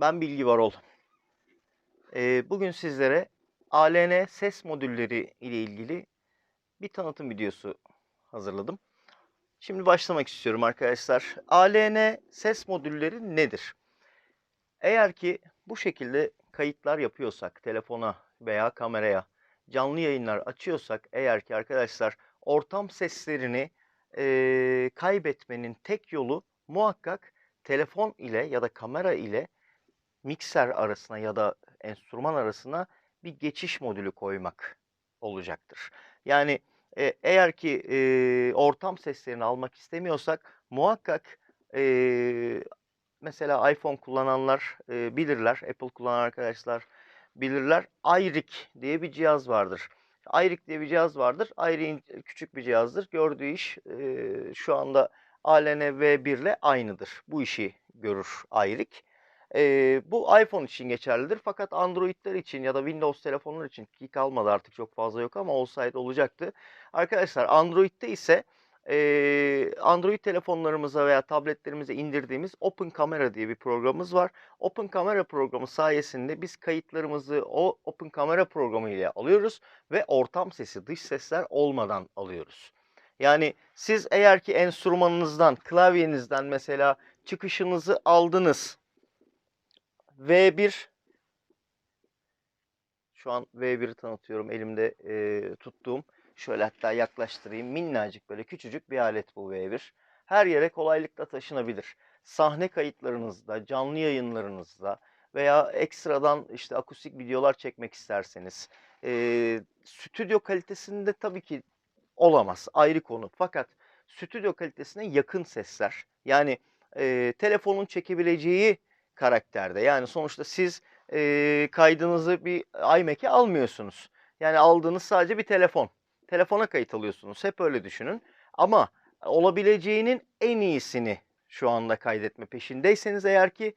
Ben Bilgi Varol. Ee, bugün sizlere ALN ses modülleri ile ilgili bir tanıtım videosu hazırladım. Şimdi başlamak istiyorum arkadaşlar. ALN ses modülleri nedir? Eğer ki bu şekilde kayıtlar yapıyorsak telefona veya kameraya canlı yayınlar açıyorsak eğer ki arkadaşlar ortam seslerini eee, kaybetmenin tek yolu muhakkak telefon ile ya da kamera ile mikser arasına ya da enstrüman arasına bir geçiş modülü koymak olacaktır. Yani e, eğer ki e, ortam seslerini almak istemiyorsak muhakkak e, mesela iPhone kullananlar e, bilirler, Apple kullanan arkadaşlar bilirler. iRig diye bir cihaz vardır. iRig diye bir cihaz vardır. iRig'in küçük bir cihazdır. Gördüğü iş e, şu anda ALN V1 ile aynıdır. Bu işi görür iRig. Ee, bu iPhone için geçerlidir. Fakat Android'ler için ya da Windows telefonlar için ki kalmadı artık çok fazla yok ama olsaydı olacaktı. Arkadaşlar Android'de ise ee, Android telefonlarımıza veya tabletlerimize indirdiğimiz Open Camera diye bir programımız var. Open Camera programı sayesinde biz kayıtlarımızı o Open Camera programı ile alıyoruz ve ortam sesi, dış sesler olmadan alıyoruz. Yani siz eğer ki enstrümanınızdan, klavyenizden mesela çıkışınızı aldınız. V1 şu an V1'i tanıtıyorum elimde e, tuttuğum. Şöyle hatta yaklaştırayım. Minnacık böyle küçücük bir alet bu V1. Her yere kolaylıkla taşınabilir. Sahne kayıtlarınızda, canlı yayınlarınızda veya ekstradan işte akustik videolar çekmek isterseniz e, stüdyo kalitesinde tabii ki olamaz. Ayrı konu. Fakat stüdyo kalitesine yakın sesler yani e, telefonun çekebileceği karakterde. Yani sonuçta siz e, kaydınızı bir iMac'e almıyorsunuz. Yani aldığınız sadece bir telefon. Telefona kayıt alıyorsunuz. Hep öyle düşünün. Ama olabileceğinin en iyisini şu anda kaydetme peşindeyseniz eğer ki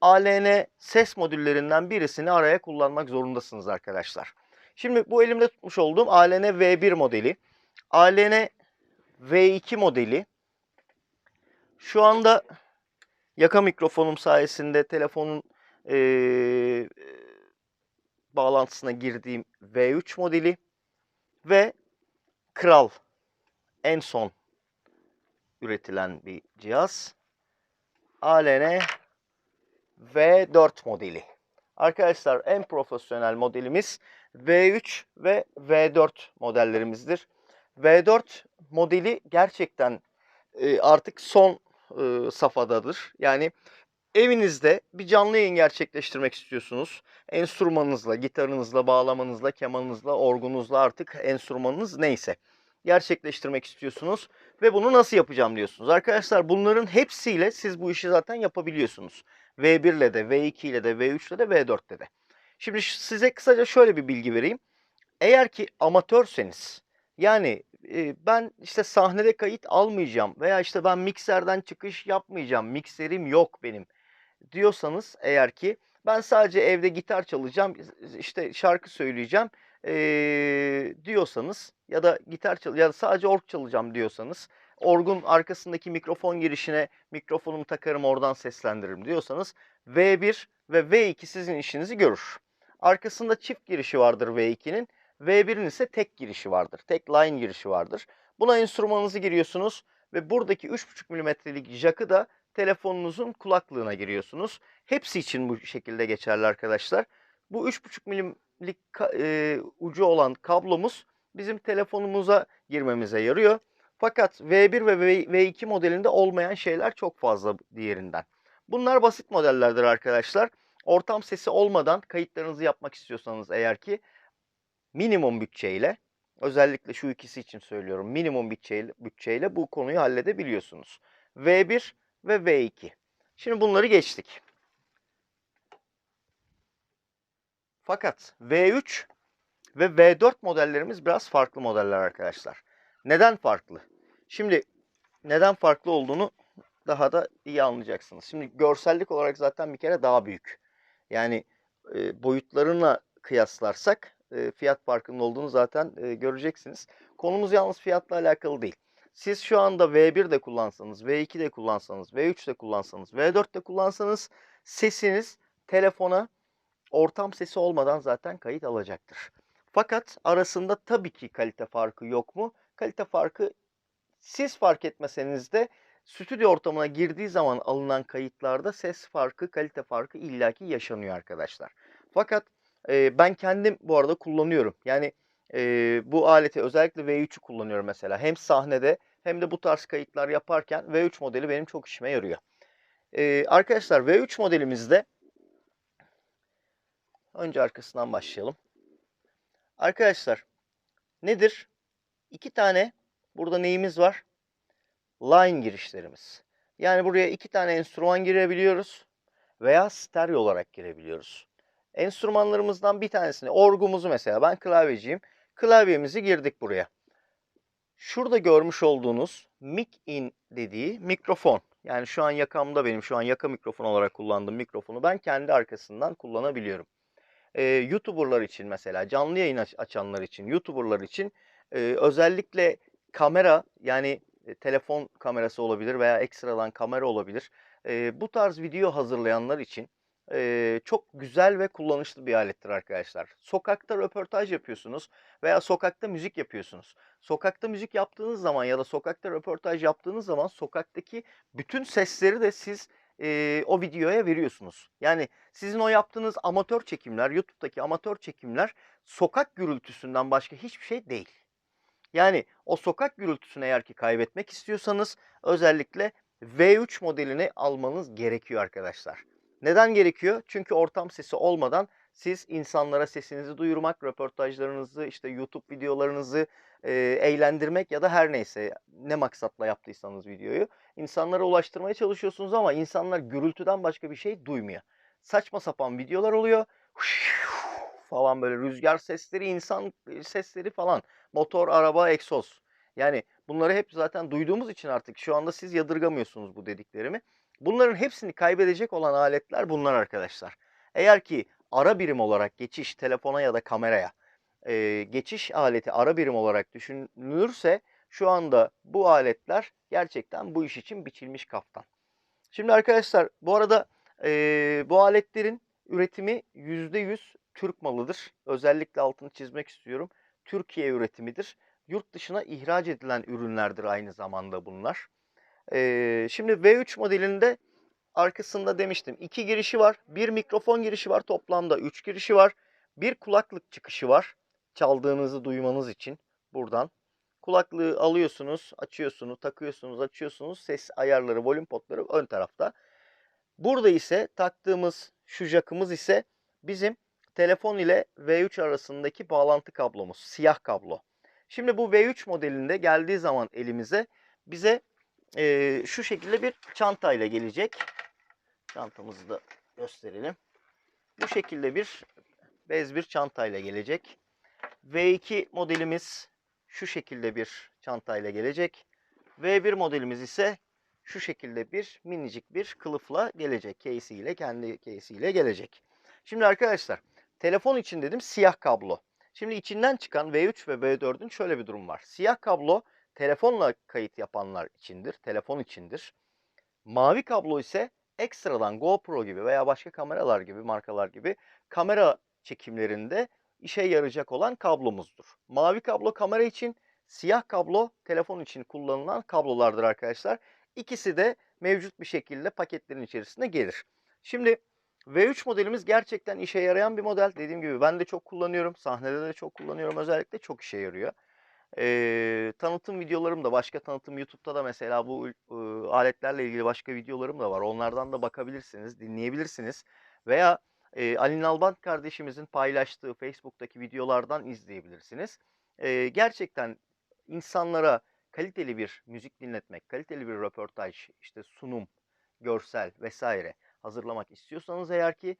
ALN ses modüllerinden birisini araya kullanmak zorundasınız arkadaşlar. Şimdi bu elimde tutmuş olduğum ALN V1 modeli. ALN V2 modeli. Şu anda yaka mikrofonum sayesinde telefonun eee, bağlantısına girdiğim V3 modeli ve Kral en son üretilen bir cihaz. ALN V4 modeli. Arkadaşlar en profesyonel modelimiz V3 ve V4 modellerimizdir. V4 modeli gerçekten e, artık son e, safhadadır. Yani evinizde bir canlı yayın gerçekleştirmek istiyorsunuz. Enstrümanınızla, gitarınızla, bağlamanızla, kemanınızla, orgunuzla artık enstrümanınız neyse gerçekleştirmek istiyorsunuz ve bunu nasıl yapacağım diyorsunuz. Arkadaşlar bunların hepsiyle siz bu işi zaten yapabiliyorsunuz. V1 ile de, V2 ile de, V3 ile de, V4 ile de. Şimdi size kısaca şöyle bir bilgi vereyim. Eğer ki amatörseniz yani e, ben işte sahnede kayıt almayacağım veya işte ben mikserden çıkış yapmayacağım, mikserim yok benim diyorsanız eğer ki ben sadece evde gitar çalacağım, işte şarkı söyleyeceğim eee, diyorsanız ya da gitar çal ya da sadece org çalacağım diyorsanız, orgun arkasındaki mikrofon girişine mikrofonumu takarım oradan seslendiririm diyorsanız V1 ve V2 sizin işinizi görür. Arkasında çift girişi vardır V2'nin. V1'in ise tek girişi vardır. Tek line girişi vardır. Buna enstrümanınızı giriyorsunuz ve buradaki 3,5 milimetrelik jack'ı da telefonunuzun kulaklığına giriyorsunuz. Hepsi için bu şekilde geçerli arkadaşlar. Bu 3,5 milimlik e, ucu olan kablomuz bizim telefonumuza girmemize yarıyor. Fakat V1 ve V- V2 modelinde olmayan şeyler çok fazla diğerinden. Bunlar basit modellerdir arkadaşlar. Ortam sesi olmadan kayıtlarınızı yapmak istiyorsanız eğer ki minimum bütçeyle özellikle şu ikisi için söylüyorum. Minimum bütçeyle, bütçeyle bu konuyu halledebiliyorsunuz. V1 ve V2. Şimdi bunları geçtik. Fakat V3 ve V4 modellerimiz biraz farklı modeller arkadaşlar. Neden farklı? Şimdi neden farklı olduğunu daha da iyi anlayacaksınız. Şimdi görsellik olarak zaten bir kere daha büyük. Yani e, boyutlarına kıyaslarsak fiyat farkının olduğunu zaten göreceksiniz. Konumuz yalnız fiyatla alakalı değil. Siz şu anda V1 de kullansanız, V2 de kullansanız, V3 de kullansanız, V4 de kullansanız sesiniz telefona ortam sesi olmadan zaten kayıt alacaktır. Fakat arasında tabii ki kalite farkı yok mu? Kalite farkı siz fark etmeseniz de stüdyo ortamına girdiği zaman alınan kayıtlarda ses farkı, kalite farkı illaki yaşanıyor arkadaşlar. Fakat e, ben kendim bu arada kullanıyorum. Yani e, bu aleti özellikle V3'ü kullanıyorum mesela. Hem sahnede hem de bu tarz kayıtlar yaparken V3 modeli benim çok işime yarıyor. E, arkadaşlar V3 modelimizde önce arkasından başlayalım. Arkadaşlar nedir? İki tane burada neyimiz var? Line girişlerimiz. Yani buraya iki tane enstrüman girebiliyoruz veya stereo olarak girebiliyoruz. Enstrümanlarımızdan bir tanesini, orgumuzu mesela ben klavyeciyim. Klavyemizi girdik buraya. Şurada görmüş olduğunuz mic in dediği mikrofon. Yani şu an yakamda benim şu an yaka mikrofon olarak kullandığım mikrofonu ben kendi arkasından kullanabiliyorum. Ee, YouTuber'lar için mesela canlı yayın aç- açanlar için, YouTuber'lar için e, özellikle kamera yani e, telefon kamerası olabilir veya ekstradan kamera olabilir. E, bu tarz video hazırlayanlar için e, çok güzel ve kullanışlı bir alettir arkadaşlar. Sokakta röportaj yapıyorsunuz veya sokakta müzik yapıyorsunuz. Sokakta müzik yaptığınız zaman ya da sokakta röportaj yaptığınız zaman sokaktaki bütün sesleri de siz e, o videoya veriyorsunuz. Yani sizin o yaptığınız amatör çekimler, YouTube'daki amatör çekimler sokak gürültüsünden başka hiçbir şey değil. Yani o sokak gürültüsünü eğer ki kaybetmek istiyorsanız özellikle V3 modelini almanız gerekiyor arkadaşlar. Neden gerekiyor? Çünkü ortam sesi olmadan siz insanlara sesinizi duyurmak, röportajlarınızı, işte YouTube videolarınızı e, eğlendirmek ya da her neyse ne maksatla yaptıysanız videoyu insanlara ulaştırmaya çalışıyorsunuz ama insanlar gürültüden başka bir şey duymuyor. Saçma sapan videolar oluyor. falan böyle rüzgar sesleri, insan sesleri falan motor, araba, egzoz. Yani bunları hep zaten duyduğumuz için artık şu anda siz yadırgamıyorsunuz bu dediklerimi. Bunların hepsini kaybedecek olan aletler bunlar arkadaşlar. Eğer ki ara birim olarak geçiş telefona ya da kameraya e, geçiş aleti ara birim olarak düşünülürse şu anda bu aletler gerçekten bu iş için biçilmiş kaftan. Şimdi arkadaşlar bu arada e, bu aletlerin üretimi %100 Türk malıdır. Özellikle altını çizmek istiyorum. Türkiye üretimidir. Yurt dışına ihraç edilen ürünlerdir aynı zamanda bunlar. Ee, şimdi V3 modelinde arkasında demiştim iki girişi var. Bir mikrofon girişi var. Toplamda 3 girişi var. Bir kulaklık çıkışı var. Çaldığınızı duymanız için buradan. Kulaklığı alıyorsunuz, açıyorsunuz, takıyorsunuz, açıyorsunuz. Ses ayarları, volüm potları ön tarafta. Burada ise taktığımız şu jakımız ise bizim telefon ile V3 arasındaki bağlantı kablomuz. Siyah kablo. Şimdi bu V3 modelinde geldiği zaman elimize bize e, şu şekilde bir çantayla gelecek. Çantamızı da gösterelim. Bu şekilde bir bez bir çantayla gelecek. V2 modelimiz şu şekilde bir çantayla gelecek. V1 modelimiz ise şu şekilde bir minicik bir kılıfla gelecek. Case ile kendi case ile gelecek. Şimdi arkadaşlar telefon için dedim siyah kablo. Şimdi içinden çıkan V3 ve V4'ün şöyle bir durum var. Siyah kablo telefonla kayıt yapanlar içindir, telefon içindir. Mavi kablo ise ekstradan GoPro gibi veya başka kameralar gibi, markalar gibi kamera çekimlerinde işe yarayacak olan kablomuzdur. Mavi kablo kamera için, siyah kablo telefon için kullanılan kablolardır arkadaşlar. İkisi de mevcut bir şekilde paketlerin içerisinde gelir. Şimdi V3 modelimiz gerçekten işe yarayan bir model. Dediğim gibi ben de çok kullanıyorum. Sahnede de çok kullanıyorum özellikle. Çok işe yarıyor. Ee, tanıtım videolarım da başka tanıtım YouTube'da da mesela bu e, aletlerle ilgili başka videolarım da var. Onlardan da bakabilirsiniz, dinleyebilirsiniz. Veya e, Ali Nalbant kardeşimizin paylaştığı Facebook'taki videolardan izleyebilirsiniz. E, gerçekten insanlara kaliteli bir müzik dinletmek, kaliteli bir röportaj, işte sunum, görsel vesaire hazırlamak istiyorsanız eğer ki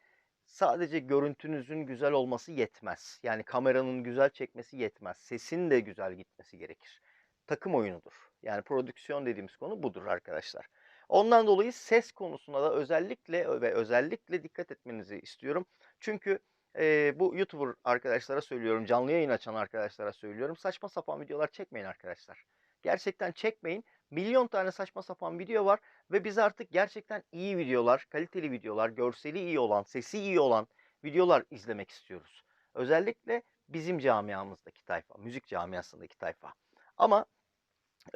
sadece görüntünüzün güzel olması yetmez. Yani kameranın güzel çekmesi yetmez. Sesin de güzel gitmesi gerekir. Takım oyunudur. Yani prodüksiyon dediğimiz konu budur arkadaşlar. Ondan dolayı ses konusunda da özellikle ve özellikle dikkat etmenizi istiyorum. Çünkü e, bu YouTuber arkadaşlara söylüyorum, canlı yayın açan arkadaşlara söylüyorum. Saçma sapan videolar çekmeyin arkadaşlar. Gerçekten çekmeyin. Milyon tane saçma sapan video var ve biz artık gerçekten iyi videolar, kaliteli videolar, görseli iyi olan, sesi iyi olan videolar izlemek istiyoruz. Özellikle bizim camiamızdaki tayfa, müzik camiasındaki tayfa. Ama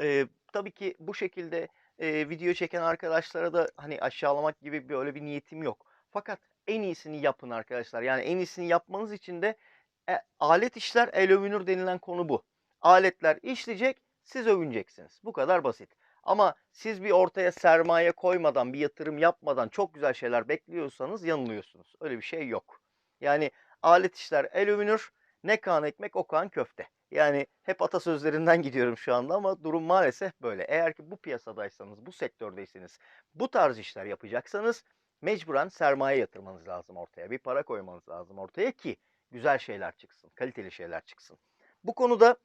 e, tabii ki bu şekilde e, video çeken arkadaşlara da hani aşağılamak gibi böyle bir niyetim yok. Fakat en iyisini yapın arkadaşlar. Yani en iyisini yapmanız için de e, alet işler el övünür denilen konu bu. Aletler işleyecek, siz övüneceksiniz. Bu kadar basit. Ama siz bir ortaya sermaye koymadan, bir yatırım yapmadan çok güzel şeyler bekliyorsanız yanılıyorsunuz. Öyle bir şey yok. Yani alet işler el övünür, ne kan ekmek o kan köfte. Yani hep atasözlerinden gidiyorum şu anda ama durum maalesef böyle. Eğer ki bu piyasadaysanız, bu sektördeyseniz, bu tarz işler yapacaksanız mecburen sermaye yatırmanız lazım ortaya. Bir para koymanız lazım ortaya ki güzel şeyler çıksın, kaliteli şeyler çıksın. Bu konuda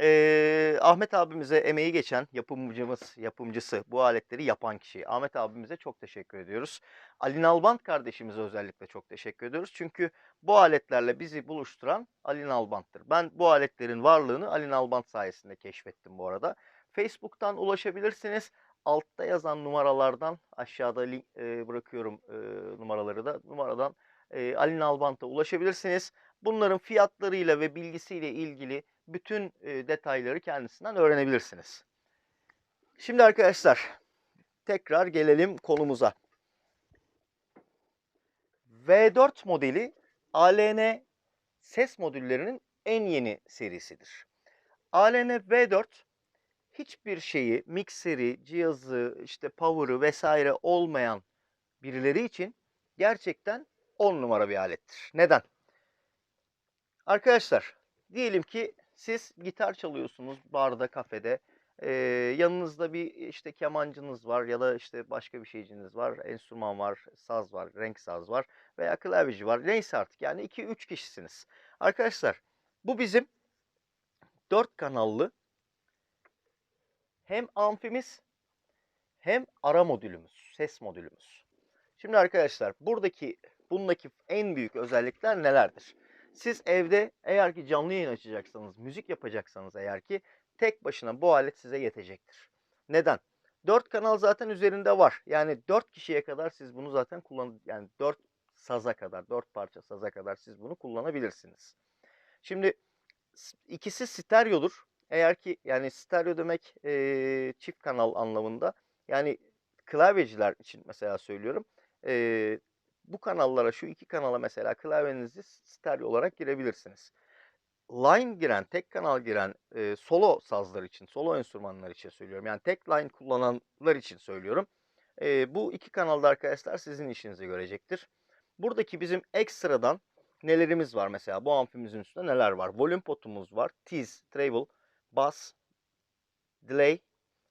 eee, Ahmet abimize emeği geçen yapımcımız, yapımcısı, bu aletleri yapan kişi. Ahmet abimize çok teşekkür ediyoruz. Ali Nalbant kardeşimize özellikle çok teşekkür ediyoruz. Çünkü bu aletlerle bizi buluşturan Ali Nalbant'tır. Ben bu aletlerin varlığını Ali Nalbant sayesinde keşfettim bu arada. Facebook'tan ulaşabilirsiniz. Altta yazan numaralardan aşağıda link e, bırakıyorum e, numaraları da. Numaradan e, Ali Nalbant'a ulaşabilirsiniz. Bunların fiyatlarıyla ve bilgisiyle ilgili bütün detayları kendisinden öğrenebilirsiniz. Şimdi arkadaşlar tekrar gelelim konumuza. V4 modeli ALN ses modüllerinin en yeni serisidir. ALN V4 hiçbir şeyi, mikseri, cihazı, işte power'ı vesaire olmayan birileri için gerçekten 10 numara bir alettir. Neden? Arkadaşlar diyelim ki siz gitar çalıyorsunuz barda, kafede. Ee, yanınızda bir işte kemancınız var ya da işte başka bir şeyciniz var, enstrüman var, saz var, renk saz var veya klavyeci var. Neyse artık yani 2-3 kişisiniz. Arkadaşlar bu bizim 4 kanallı hem amfimiz hem ara modülümüz, ses modülümüz. Şimdi arkadaşlar buradaki bundaki en büyük özellikler nelerdir? Siz evde eğer ki canlı yayın açacaksanız, müzik yapacaksanız eğer ki tek başına bu alet size yetecektir. Neden? 4 kanal zaten üzerinde var. Yani 4 kişiye kadar siz bunu zaten kullan yani 4 saza kadar, 4 parça saza kadar siz bunu kullanabilirsiniz. Şimdi ikisi stereodur. Eğer ki yani stereo demek eee, çift kanal anlamında. Yani klavyeciler için mesela söylüyorum. Eee, bu kanallara şu iki kanala mesela klavyenizi stereo olarak girebilirsiniz. Line giren, tek kanal giren e, solo sazlar için, solo enstrümanlar için söylüyorum. Yani tek line kullananlar için söylüyorum. E, bu iki kanalda arkadaşlar sizin işinizi görecektir. Buradaki bizim ekstradan nelerimiz var mesela bu amfimizin üstünde neler var? Volüm potumuz var, tiz, treble, bass, delay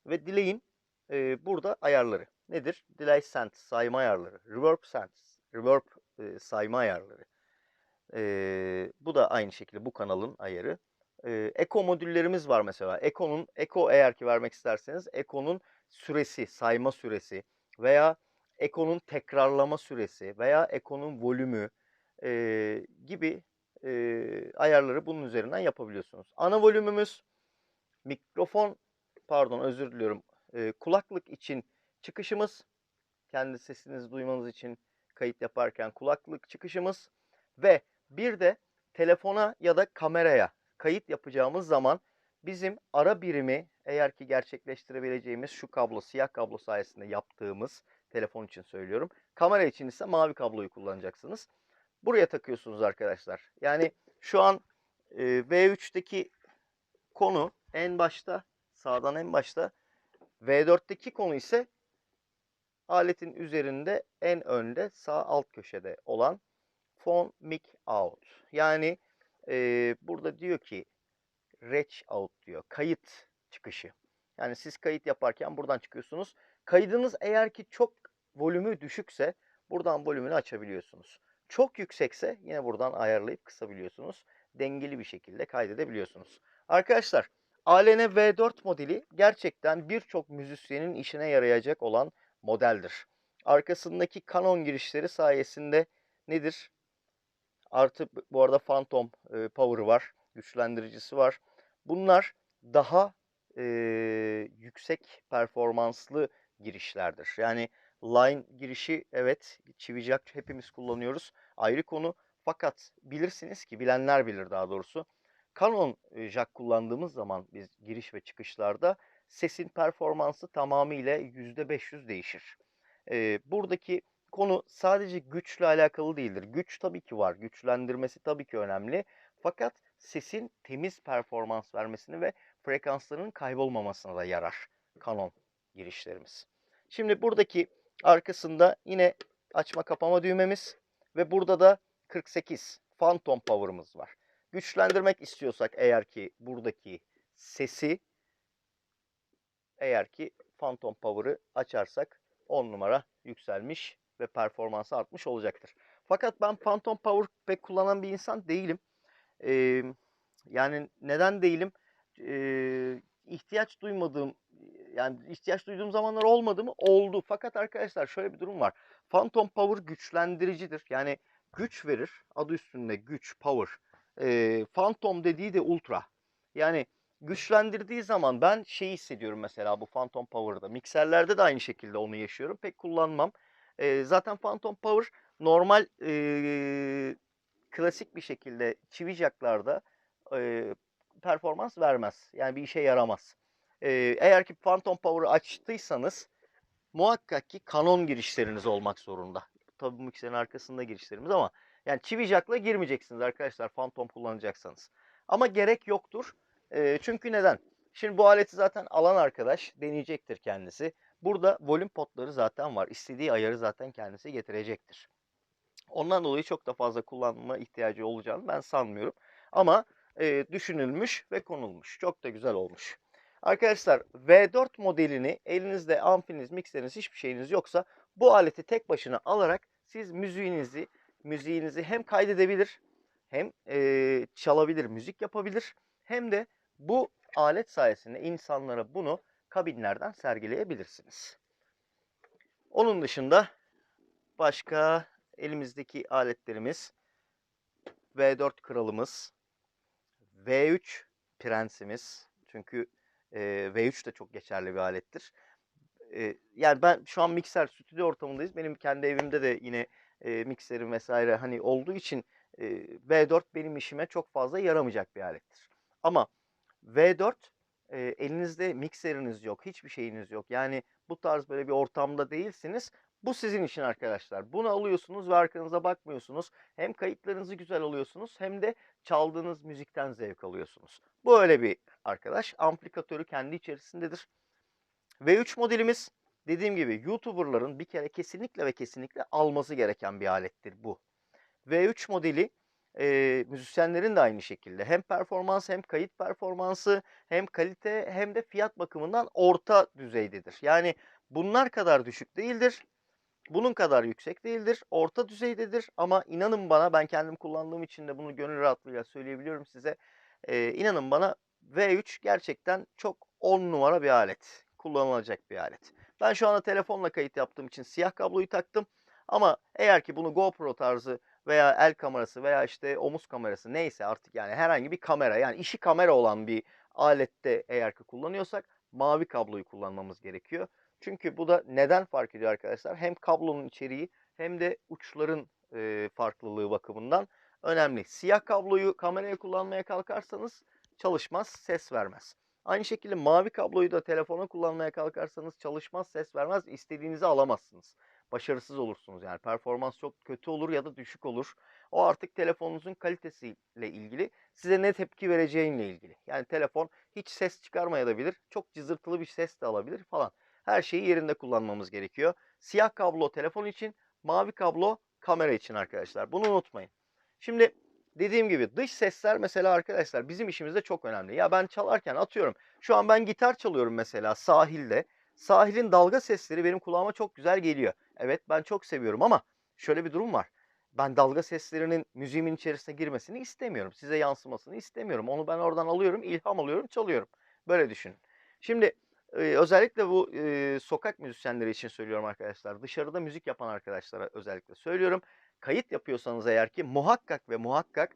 ve delay'in e, burada ayarları. Nedir? Delay sense, sayma ayarları. Reverb sense, reverb e, sayma ayarları. Ee, bu da aynı şekilde bu kanalın ayarı. Ee, Eco modüllerimiz var mesela. Eco'nun Eco eğer ki vermek isterseniz Eco'nun süresi, sayma süresi veya Eco'nun tekrarlama süresi veya Eco'nun volümü e, gibi e, ayarları bunun üzerinden yapabiliyorsunuz. Ana volümümüz mikrofon, pardon özür diliyorum, e, kulaklık için çıkışımız, kendi sesinizi duymanız için kayıt yaparken kulaklık çıkışımız ve bir de telefona ya da kameraya kayıt yapacağımız zaman bizim ara birimi eğer ki gerçekleştirebileceğimiz şu kablo, siyah kablo sayesinde yaptığımız telefon için söylüyorum. Kamera için ise mavi kabloyu kullanacaksınız. Buraya takıyorsunuz arkadaşlar. Yani şu an e, V3'teki konu en başta, sağdan en başta. V4'teki konu ise aletin üzerinde en önde sağ alt köşede olan phone mic out. Yani e, burada diyor ki reach out diyor. Kayıt çıkışı. Yani siz kayıt yaparken buradan çıkıyorsunuz. Kaydınız eğer ki çok volümü düşükse buradan volümünü açabiliyorsunuz. Çok yüksekse yine buradan ayarlayıp kısabiliyorsunuz. Dengeli bir şekilde kaydedebiliyorsunuz. Arkadaşlar ALN V4 modeli gerçekten birçok müzisyenin işine yarayacak olan modeldir. Arkasındaki kanon girişleri sayesinde nedir? Artı bu arada Phantom e, Power'ı var. Güçlendiricisi var. Bunlar daha e, yüksek performanslı girişlerdir. Yani line girişi evet çivi jack hepimiz kullanıyoruz. Ayrı konu. Fakat bilirsiniz ki bilenler bilir daha doğrusu. Canon jack kullandığımız zaman biz giriş ve çıkışlarda sesin performansı tamamıyla %500 değişir. E, buradaki konu sadece güçle alakalı değildir. Güç tabii ki var. Güçlendirmesi tabii ki önemli. Fakat sesin temiz performans vermesini ve frekanslarının kaybolmamasına da yarar Canon girişlerimiz. Şimdi buradaki arkasında yine açma kapama düğmemiz ve burada da 48 Phantom Power'ımız var. Güçlendirmek istiyorsak eğer ki buradaki sesi eğer ki Phantom Power'ı açarsak 10 numara yükselmiş ve performansı artmış olacaktır. Fakat ben Phantom Power pek kullanan bir insan değilim. Ee, yani neden değilim? Ee, ihtiyaç duymadığım yani ihtiyaç duyduğum zamanlar olmadı mı? Oldu. Fakat arkadaşlar şöyle bir durum var. Phantom Power güçlendiricidir. Yani güç verir. Adı üstünde güç, power. Ee, Phantom dediği de ultra. Yani güçlendirdiği zaman ben şey hissediyorum mesela bu Phantom Power'da. Mikserlerde de aynı şekilde onu yaşıyorum. Pek kullanmam. Ee, zaten Phantom Power normal ee, klasik bir şekilde çivi jacklarda ee, performans vermez. Yani bir işe yaramaz. Ee, eğer ki Phantom Power'ı açtıysanız muhakkak ki kanon girişleriniz olmak zorunda. Tabii mikserin arkasında girişlerimiz ama yani çivi jack'la girmeyeceksiniz arkadaşlar Phantom kullanacaksanız. Ama gerek yoktur. Ee, çünkü neden? Şimdi bu aleti zaten alan arkadaş deneyecektir kendisi. Burada volüm potları zaten var. İstediği ayarı zaten kendisi getirecektir. Ondan dolayı çok da fazla kullanma ihtiyacı olacağını ben sanmıyorum. Ama e, düşünülmüş ve konulmuş. Çok da güzel olmuş. Arkadaşlar V4 modelini elinizde amfiniz, mikseriniz hiçbir şeyiniz yoksa bu aleti tek başına alarak siz müziğinizi müziğinizi hem kaydedebilir hem e, çalabilir, müzik yapabilir hem de bu alet sayesinde insanlara bunu kabinlerden sergileyebilirsiniz. Onun dışında başka elimizdeki aletlerimiz V4 kralımız, V3 prensimiz. Çünkü e, V3 de çok geçerli bir alettir. E, yani ben şu an mikser stüdyo ortamındayız. Benim kendi evimde de yine e, mikserim vesaire hani olduğu için e, V4 benim işime çok fazla yaramayacak bir alettir. Ama V4 e, elinizde mikseriniz yok, hiçbir şeyiniz yok. Yani bu tarz böyle bir ortamda değilsiniz. Bu sizin için arkadaşlar. Bunu alıyorsunuz ve arkanıza bakmıyorsunuz. Hem kayıtlarınızı güzel alıyorsunuz hem de çaldığınız müzikten zevk alıyorsunuz. Bu öyle bir arkadaş. Amplifikatörü kendi içerisindedir. V3 modelimiz dediğim gibi YouTuber'ların bir kere kesinlikle ve kesinlikle alması gereken bir alettir bu. V3 modeli e, müzisyenlerin de aynı şekilde hem performans hem kayıt performansı hem kalite hem de fiyat bakımından orta düzeydedir. Yani bunlar kadar düşük değildir. Bunun kadar yüksek değildir. Orta düzeydedir ama inanın bana ben kendim kullandığım için de bunu gönül rahatlığıyla söyleyebiliyorum size. Ee, inanın bana V3 gerçekten çok 10 numara bir alet. Kullanılacak bir alet. Ben şu anda telefonla kayıt yaptığım için siyah kabloyu taktım. Ama eğer ki bunu GoPro tarzı veya el kamerası veya işte omuz kamerası neyse artık yani herhangi bir kamera yani işi kamera olan bir alette eğer ki kullanıyorsak mavi kabloyu kullanmamız gerekiyor. Çünkü bu da neden fark ediyor arkadaşlar? Hem kablonun içeriği hem de uçların e, farklılığı bakımından önemli. Siyah kabloyu kameraya kullanmaya kalkarsanız çalışmaz, ses vermez. Aynı şekilde mavi kabloyu da telefona kullanmaya kalkarsanız çalışmaz, ses vermez, istediğinizi alamazsınız. Başarısız olursunuz yani performans çok kötü olur ya da düşük olur. O artık telefonunuzun kalitesiyle ilgili, size ne tepki vereceğinle ilgili. Yani telefon hiç ses çıkarmayabilir, çok cızırtılı bir ses de alabilir falan. Her şeyi yerinde kullanmamız gerekiyor. Siyah kablo telefon için, mavi kablo kamera için arkadaşlar. Bunu unutmayın. Şimdi dediğim gibi dış sesler mesela arkadaşlar bizim işimizde çok önemli. Ya ben çalarken atıyorum. Şu an ben gitar çalıyorum mesela sahilde. Sahilin dalga sesleri benim kulağıma çok güzel geliyor. Evet ben çok seviyorum ama şöyle bir durum var. Ben dalga seslerinin müziğimin içerisine girmesini istemiyorum. Size yansımasını istemiyorum. Onu ben oradan alıyorum, ilham alıyorum, çalıyorum. Böyle düşünün. Şimdi özellikle bu sokak müzisyenleri için söylüyorum arkadaşlar. Dışarıda müzik yapan arkadaşlara özellikle söylüyorum. Kayıt yapıyorsanız eğer ki muhakkak ve muhakkak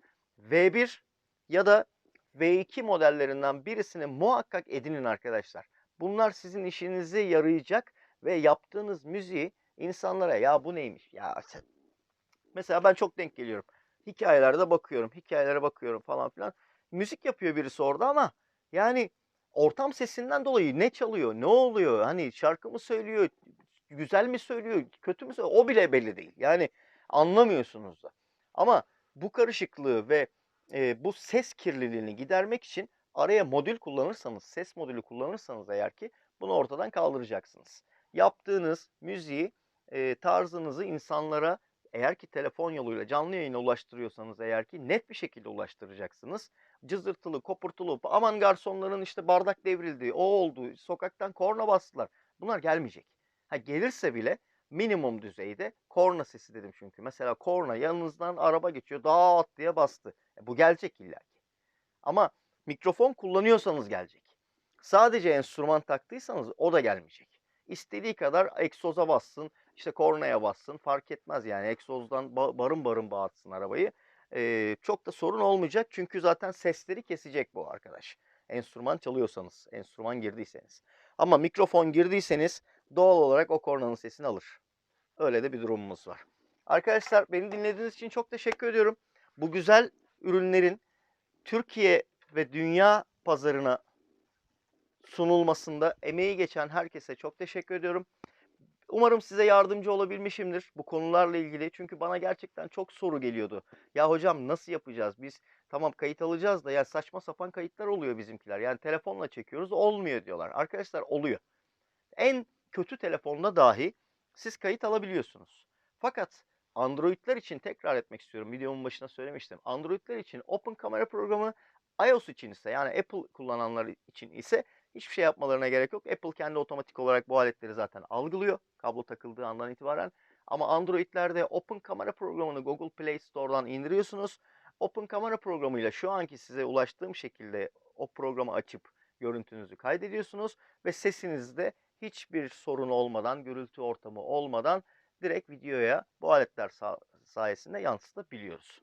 V1 ya da V2 modellerinden birisini muhakkak edinin arkadaşlar. Bunlar sizin işinize yarayacak ve yaptığınız müziği insanlara ya bu neymiş ya sen... Mesela ben çok denk geliyorum. Hikayelerde bakıyorum, hikayelere bakıyorum falan filan. Müzik yapıyor birisi orada ama yani ortam sesinden dolayı ne çalıyor, ne oluyor? Hani şarkı mı söylüyor, güzel mi söylüyor, kötü mü söylüyor? O bile belli değil. Yani anlamıyorsunuz da. Ama bu karışıklığı ve e, bu ses kirliliğini gidermek için araya modül kullanırsanız, ses modülü kullanırsanız eğer ki bunu ortadan kaldıracaksınız. Yaptığınız müziği, e, tarzınızı insanlara eğer ki telefon yoluyla canlı yayına ulaştırıyorsanız eğer ki net bir şekilde ulaştıracaksınız. Cızırtılı, kopurtulu, aman garsonların işte bardak devrildi, o oldu, sokaktan korna bastılar. Bunlar gelmeyecek. Ha gelirse bile minimum düzeyde korna sesi dedim çünkü. Mesela korna yanınızdan araba geçiyor dağıt diye bastı. E, bu gelecek illa ki. Ama mikrofon kullanıyorsanız gelecek. Sadece enstrüman taktıysanız o da gelmeyecek. İstediği kadar egzoza bassın, işte kornaya bassın fark etmez yani egzozdan ba- barın barın bağırtsın arabayı. Ee, çok da sorun olmayacak çünkü zaten sesleri kesecek bu arkadaş. Enstrüman çalıyorsanız, enstrüman girdiyseniz. Ama mikrofon girdiyseniz doğal olarak o kornanın sesini alır. Öyle de bir durumumuz var. Arkadaşlar beni dinlediğiniz için çok teşekkür ediyorum. Bu güzel ürünlerin Türkiye ve dünya pazarına sunulmasında emeği geçen herkese çok teşekkür ediyorum. Umarım size yardımcı olabilmişimdir bu konularla ilgili. Çünkü bana gerçekten çok soru geliyordu. Ya hocam nasıl yapacağız? Biz tamam kayıt alacağız da ya saçma sapan kayıtlar oluyor bizimkiler. Yani telefonla çekiyoruz olmuyor diyorlar. Arkadaşlar oluyor. En kötü telefonda dahi siz kayıt alabiliyorsunuz. Fakat Android'ler için tekrar etmek istiyorum. Videomun başına söylemiştim. Android'ler için Open Kamera programı iOS için ise yani Apple kullananlar için ise hiçbir şey yapmalarına gerek yok. Apple kendi otomatik olarak bu aletleri zaten algılıyor. Kablo takıldığı andan itibaren. Ama Android'lerde Open Kamera programını Google Play Store'dan indiriyorsunuz. Open Kamera programıyla şu anki size ulaştığım şekilde o programı açıp görüntünüzü kaydediyorsunuz ve sesinizde hiçbir sorun olmadan, gürültü ortamı olmadan direkt videoya bu aletler sa- sayesinde yansıtabiliyoruz.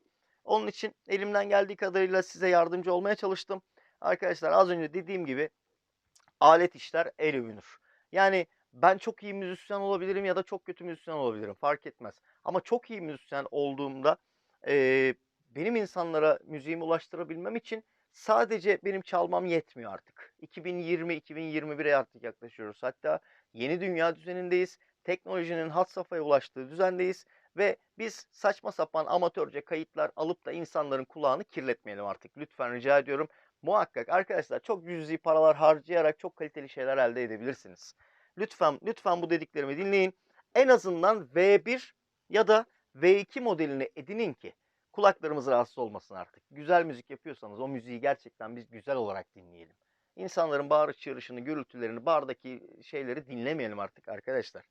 Onun için elimden geldiği kadarıyla size yardımcı olmaya çalıştım. Arkadaşlar az önce dediğim gibi alet işler el övünür. Yani ben çok iyi müzisyen olabilirim ya da çok kötü müzisyen olabilirim fark etmez. Ama çok iyi müzisyen olduğumda eee, benim insanlara müziğimi ulaştırabilmem için sadece benim çalmam yetmiyor artık. 2020-2021'e artık yaklaşıyoruz. Hatta yeni dünya düzenindeyiz. Teknolojinin had safhaya ulaştığı düzendeyiz. Ve biz saçma sapan amatörce kayıtlar alıp da insanların kulağını kirletmeyelim artık. Lütfen rica ediyorum. Muhakkak arkadaşlar çok cüzi paralar harcayarak çok kaliteli şeyler elde edebilirsiniz. Lütfen lütfen bu dediklerimi dinleyin. En azından V1 ya da V2 modelini edinin ki kulaklarımız rahatsız olmasın artık. Güzel müzik yapıyorsanız o müziği gerçekten biz güzel olarak dinleyelim. İnsanların bağırış çığırışını, gürültülerini, bardaki şeyleri dinlemeyelim artık arkadaşlar.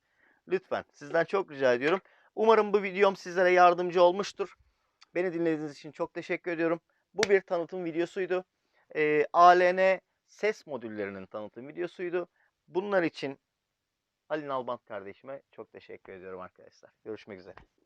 Lütfen sizden çok rica ediyorum. Umarım bu videom sizlere yardımcı olmuştur. Beni dinlediğiniz için çok teşekkür ediyorum. Bu bir tanıtım videosuydu. Ee, ALN ses modüllerinin tanıtım videosuydu. Bunlar için Ali Nalbant kardeşime çok teşekkür ediyorum arkadaşlar. Görüşmek üzere.